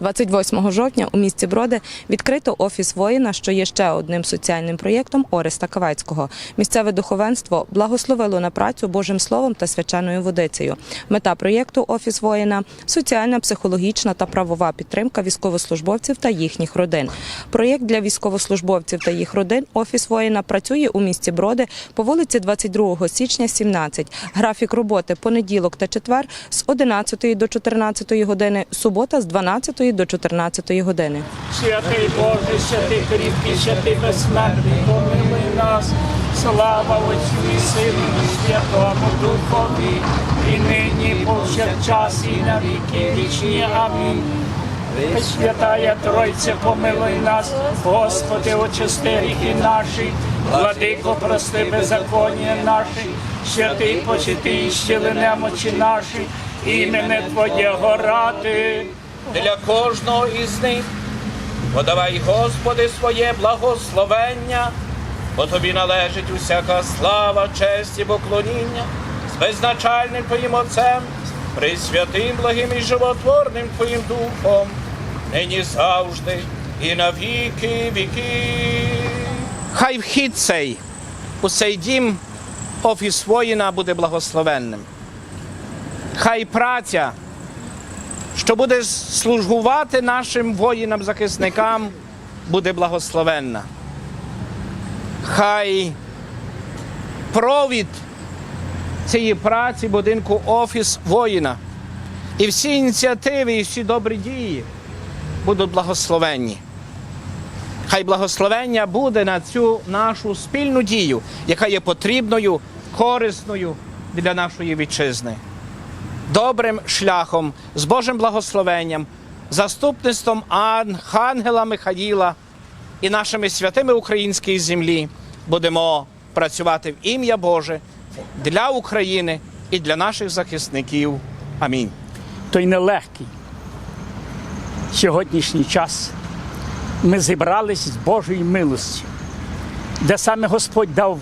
28 жовтня у місті Броди відкрито офіс воїна, що є ще одним соціальним проєктом Ореста Кавецького. Місцеве духовенство благословило на працю Божим словом та свяченою водицею. Мета проєкту Офіс воїна соціальна, психологічна та правова підтримка військовослужбовців та їхніх родин. Проєкт для військовослужбовців та їх родин Офіс воїна працює у місті Броди по вулиці 22 січня, 17. Графік роботи понеділок та четвер з 11 до 14 години, субота з 12 до 14 години. Святий Боже, святий кріпкий, святий безсмертний, помилуй нас, слава Отцю і Сину, і Святому Духові, і нині, повсякчас, і на віки вічні. Амінь. Святая Тройця, помилуй нас, Господи, очисти гріхи наші, владико, прости беззаконня наші, святий почити і щили немочі наші, імене Твоєго ради. Для кожного із них. Подавай, Господи, своє благословення, бо тобі належить усяка слава, честь і поклоніння з беззначальним Твоїм Отцем, присвятим, благим і животворним Твоїм Духом, нині завжди і на віки віки. Хай вхід цей у цей дім офіс воїна буде благословенним. Хай праця що буде служгувати нашим воїнам-захисникам, буде благословенна. Хай провід цієї праці будинку офіс воїна і всі ініціативи, і всі добрі дії будуть благословенні. Хай благословення буде на цю нашу спільну дію, яка є потрібною, корисною для нашої вітчизни добрим шляхом, з Божим благословенням, заступництвом Ангела Михаїла і нашими святими української землі будемо працювати в ім'я Боже для України і для наших захисників. Амінь. той нелегкий. Сьогоднішній час ми зібрались з Божої милості, де саме Господь дав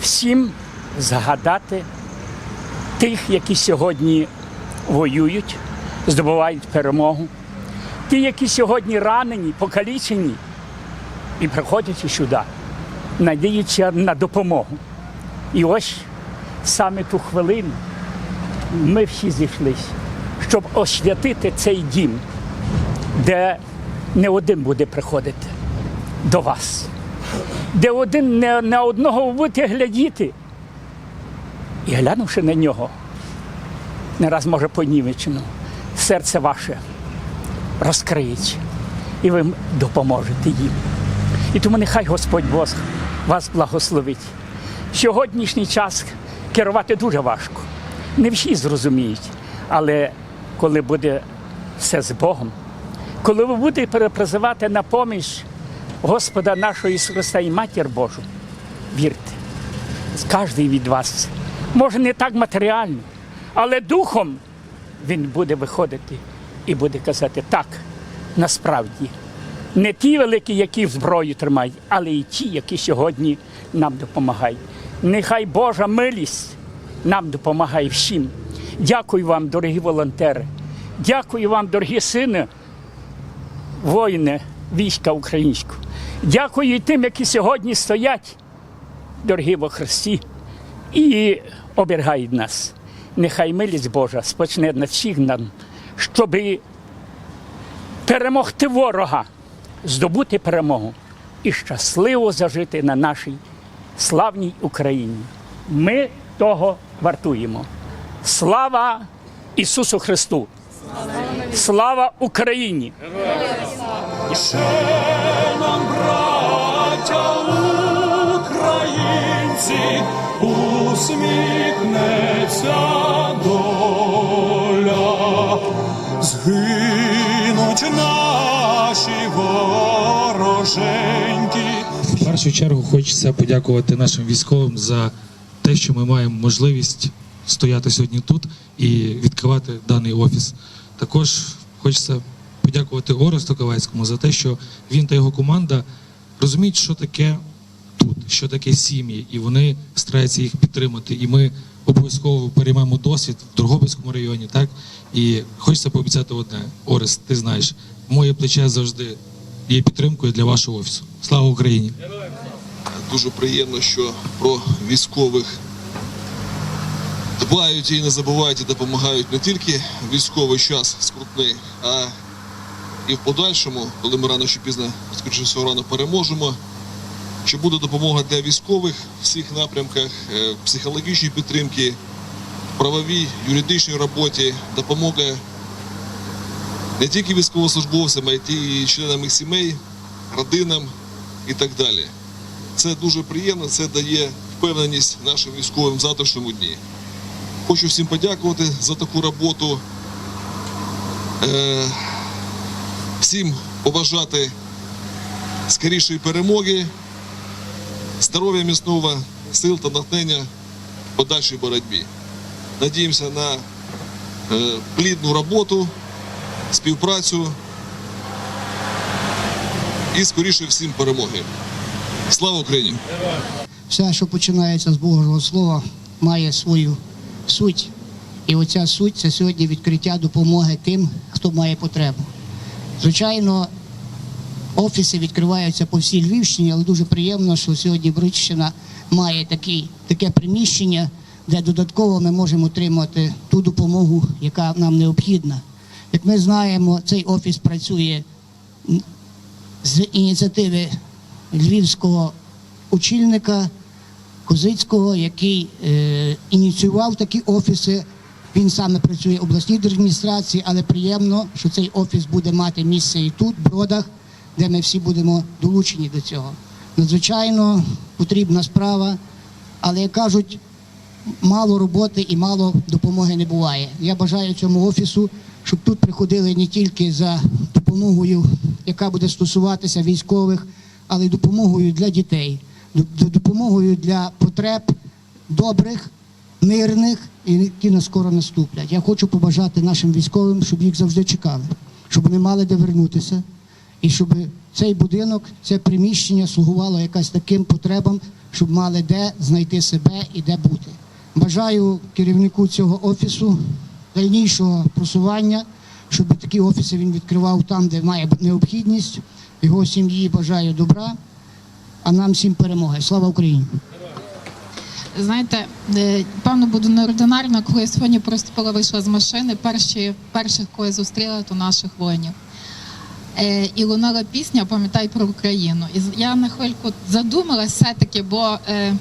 всім згадати тих, які сьогодні воюють, здобувають перемогу, ті, які сьогодні ранені, покалічені і приходять сюди, надіючи на допомогу. І ось саме ту хвилину ми всі зійшлися, щоб освятити цей дім, де не один буде приходити до вас, де один не на одного ви будете глядіти. І глянувши на нього, не раз може понівечено, серце ваше розкриється, і ви допоможете їм. І тому нехай Господь Бог вас благословить. Сьогоднішній час керувати дуже важко. Не всі зрозуміють, але коли буде все з Богом, коли ви будете перепризивати на поміч Господа нашого Ісуса Христа і Матір Божу, вірте, кожен від вас, може не так матеріально, але духом він буде виходити і буде казати так, насправді. Не ті великі, які зброю тримають, але і ті, які сьогодні нам допомагають. Нехай Божа милість нам допомагає всім. Дякую вам, дорогі волонтери. Дякую вам, дорогі сини, воїни війська українського. Дякую і тим, які сьогодні стоять, дорогі во Христі, і оберігають нас. Нехай милість Божа спочне над всіх нам, щоб перемогти ворога, здобути перемогу і щасливо зажити на нашій славній Україні. Ми того вартуємо. Слава Ісусу Христу! Слава Україні! нам, браття українці, усміхнеться доля, згинуть наші вороженьки. В першу чергу хочеться подякувати нашим військовим за те, що ми маємо можливість стояти сьогодні тут і відкривати даний офіс. Також хочеться подякувати Оресту Кавецькому за те, що він та його команда розуміють, що таке тут, що таке сім'ї, і вони стараються їх підтримати. І ми обов'язково переймемо досвід в Дрогобицькому районі, так? І хочеться пообіцяти одне. Орес, ти знаєш, моє плече завжди є підтримкою для вашого офісу. Слава Україні! Дуже приємно, що про військових дбають і не забувають і допомагають не тільки військовий час скрутний, а і в подальшому, коли ми рано чи пізно, скоріше всього, рано переможемо. Що буде допомога для військових в всіх напрямках, е, психологічній підтримки, правовій, юридичній роботі, допомога не тільки військовослужбовцям, а й членам їх сімей, родинам і так далі. Це дуже приємно, це дає впевненість нашим військовим в завтрашньому дні. Хочу всім подякувати за таку роботу. Е, всім побажати скорішої перемоги, здоров'я міцного, сил та натхнення в подальшій боротьбі. Надіємося на е, плідну роботу, співпрацю і скоріше всім перемоги. Слава Україні! все, що починається з Божого Слова, має свою суть. І оця суть це сьогодні відкриття допомоги тим, хто має потребу. Звичайно, офіси відкриваються по всій Львівщині, але дуже приємно, що сьогодні Бриччина має такий, таке приміщення, де додатково ми можемо отримати ту допомогу, яка нам необхідна. Як ми знаємо, цей офіс працює з ініціативи львівського очільника Козицького, який е, ініціював такі офіси. Він саме працює в обласній держадміністрації, але приємно, що цей офіс буде мати місце і тут, в Бродах, де ми всі будемо долучені до цього. Надзвичайно потрібна справа, але як кажуть, мало роботи і мало допомоги не буває. Я бажаю цьому офісу, щоб тут приходили не тільки за допомогою, яка буде стосуватися військових, але й допомогою для дітей, допомогою для потреб добрих, мирних, які на скоро наступлять. Я хочу побажати нашим військовим, щоб їх завжди чекали, щоб вони мали де вернутися, і щоб цей будинок, це приміщення слугувало якась таким потребам, щоб мали де знайти себе і де бути. Бажаю керівнику цього офісу дальнішого просування, щоб такі офіси він відкривав там, де має необхідність. Його сім'ї бажаю добра, а нам всім перемоги. Слава Україні! Знаєте, е, певно, буду неординарна, коли я сьогодні проступила, вийшла з машини. Перші, перших, кого я зустріла, то наших воїнів. Е, і лунала пісня Пам'ятай про Україну. І я на хвильку задумалась все-таки, бо е,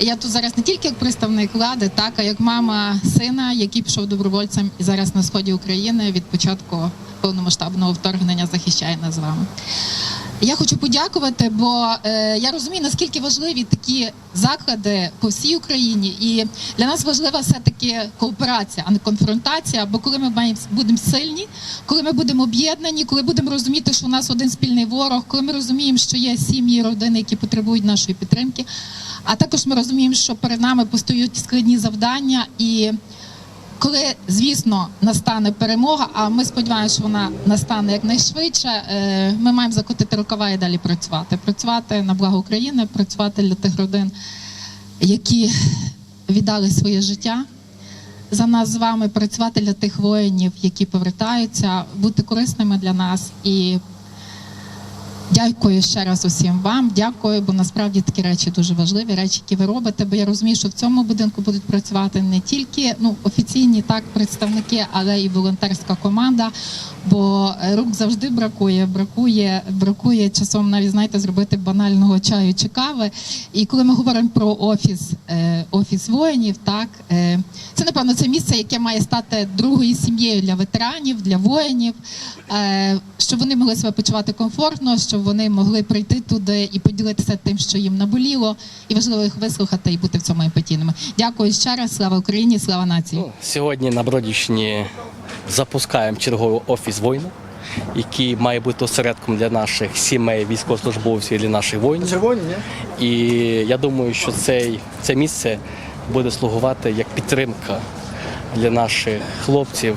я тут зараз не тільки як представник влади, так, а як мама сина, який пішов добровольцем і зараз на сході України від початку повномасштабного вторгнення захищає нас з вами. Я хочу подякувати, бо е, я розумію, наскільки важливі такі заклади по всій Україні, і для нас важлива все таки кооперація, а не конфронтація. Бо коли ми будемо сильні, коли ми будемо об'єднані, коли будемо розуміти, що у нас один спільний ворог, коли ми розуміємо, що є сім'ї, родини, які потребують нашої підтримки. А також ми розуміємо, що перед нами постають складні завдання і. Коли, звісно, настане перемога, а ми сподіваємося, що вона настане якнайшвидше, е, ми маємо закотити рукава і далі працювати. Працювати на благо України, працювати для тих родин, які віддали своє життя за нас з вами, працювати для тих воїнів, які повертаються, бути корисними для нас і. Дякую ще раз усім вам. Дякую, бо насправді такі речі дуже важливі, речі, які ви робите. Бо я розумію, що в цьому будинку будуть працювати не тільки ну офіційні так представники, але і волонтерська команда. Бо е, рук завжди бракує. Бракує, бракує часом навіть знаєте, зробити банального чаю чи кави. І коли ми говоримо про офіс, е, офіс воїнів, так е, це напевно це місце, яке має стати другою сім'єю для ветеранів, для воїнів, щоб вони могли себе почувати комфортно, щоб вони могли прийти туди і поділитися тим, що їм наболіло, і важливо їх вислухати і бути в цьому емпатійними. Дякую ще раз. Слава Україні, слава нації. Ну, сьогодні на Бродівщині запускаємо черговий офіс воїна, який має бути осередком для наших сімей, військовослужбовців і для наших воїнів. І я думаю, що цей, це місце буде слугувати як підтримка для наших хлопців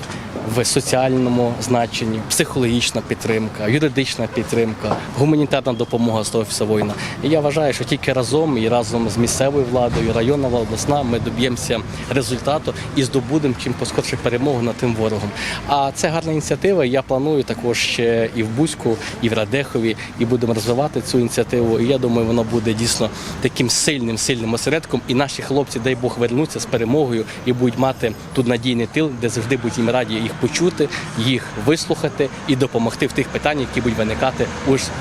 в соціальному значенні, психологічна підтримка, юридична підтримка, гуманітарна допомога з офісу воїна. І я вважаю, що тільки разом і разом з місцевою владою, районна обласна, ми доб'ємося результату і здобудемо чим поскорше перемогу над тим ворогом. А це гарна ініціатива. Я планую також ще і в Бузьку, і в Радехові, і будемо розвивати цю ініціативу. І я думаю, воно буде дійсно таким сильним, сильним осередком. І наші хлопці, дай Бог, вернуться з перемогою і будуть мати тут надійний тил, де завжди будуть їм раді їх почути, їх вислухати і допомогти в тих питаннях, які будуть виникати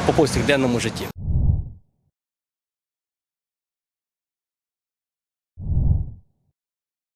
у повсякденному житті.